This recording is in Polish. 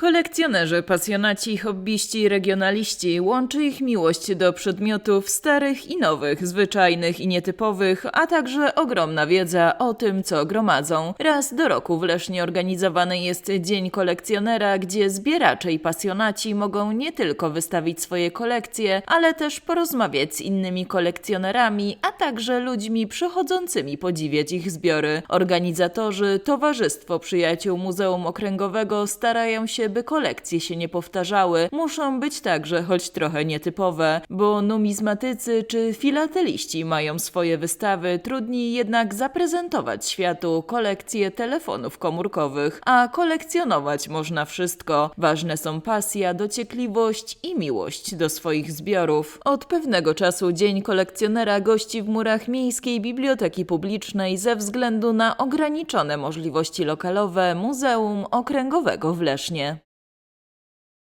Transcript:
Kolekcjonerzy, pasjonaci, hobbyści regionaliści łączy ich miłość do przedmiotów starych i nowych, zwyczajnych i nietypowych, a także ogromna wiedza o tym, co gromadzą. Raz do roku w Lesznie organizowany jest Dzień Kolekcjonera, gdzie zbieracze i pasjonaci mogą nie tylko wystawić swoje kolekcje, ale też porozmawiać z innymi kolekcjonerami, a także ludźmi przychodzącymi podziwiać ich zbiory. Organizatorzy, Towarzystwo Przyjaciół Muzeum Okręgowego starają by kolekcje się nie powtarzały. Muszą być także choć trochę nietypowe, bo numizmatycy czy filateliści mają swoje wystawy, trudniej jednak zaprezentować światu kolekcje telefonów komórkowych, a kolekcjonować można wszystko. Ważne są pasja, dociekliwość i miłość do swoich zbiorów. Od pewnego czasu Dzień Kolekcjonera gości w murach Miejskiej Biblioteki Publicznej ze względu na ograniczone możliwości lokalowe Muzeum Okręgowego w Lesznie.